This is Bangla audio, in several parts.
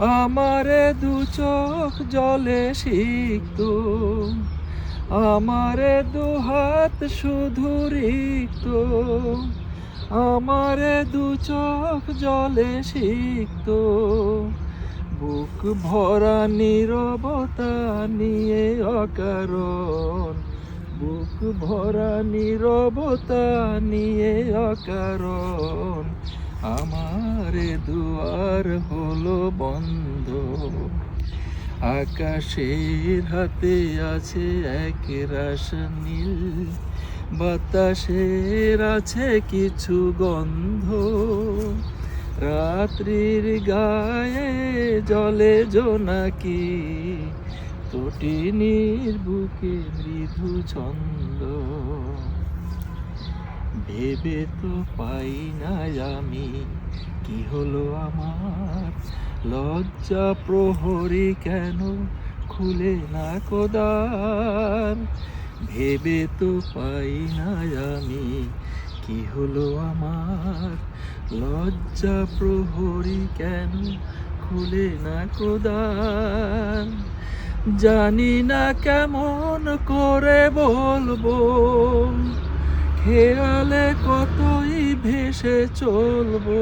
আমার দু চোখ জলে সিক্ত, আমারে দু হাত শুধু রিক্ত, আমারে দু চোখ জলে সিক্ত। বুক ভরা নীরবতা নিয়ে অকারণ, বুক ভরা নীরবতা নিয়ে অকারণ। আমার দুয়ার হলো বন্ধ। আকাশের হাতে আছে এক রাস নীল। বাতাসের আছে কিছু গন্ধ। রাত্রির গায়ে জলে জোনাকি তটিনীর বুকে মৃদু ছন্দ। ভেবে তো পাই না আমি। কি হলো আমার? লজ্জা প্রহরী কেন খুলে না কোদার ভেবে তো পাই না আমি। কি হলো আমার? লজ্জা প্রহরী কেন খুলে না কোদার জানি না কেমন করে বলব। খেয়ালে কতই ভেসে চলবো?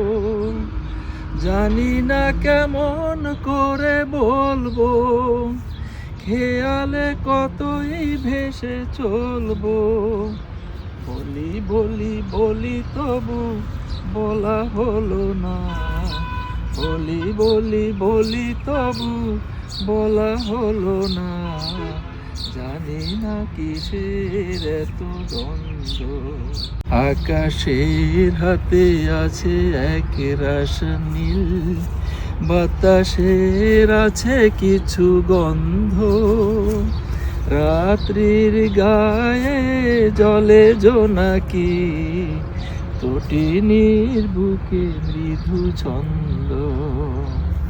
জানি না কেমন করে বলব। খেয়ালে কতই ভেসে চলবো? বলি বলি বলি তবু বলা হলো না। বলি বলি বলি তবু বলা হলো না। জানি না কিসের এত দ্বন্দ্ব। আকাশের হাতে আছে এক রাস নীল, বাতাসের আছে কিছু গন্ধ। রাত্রির গায়ে জলে জোনাকি তটিনীর বুকে মৃদু ছন্দ।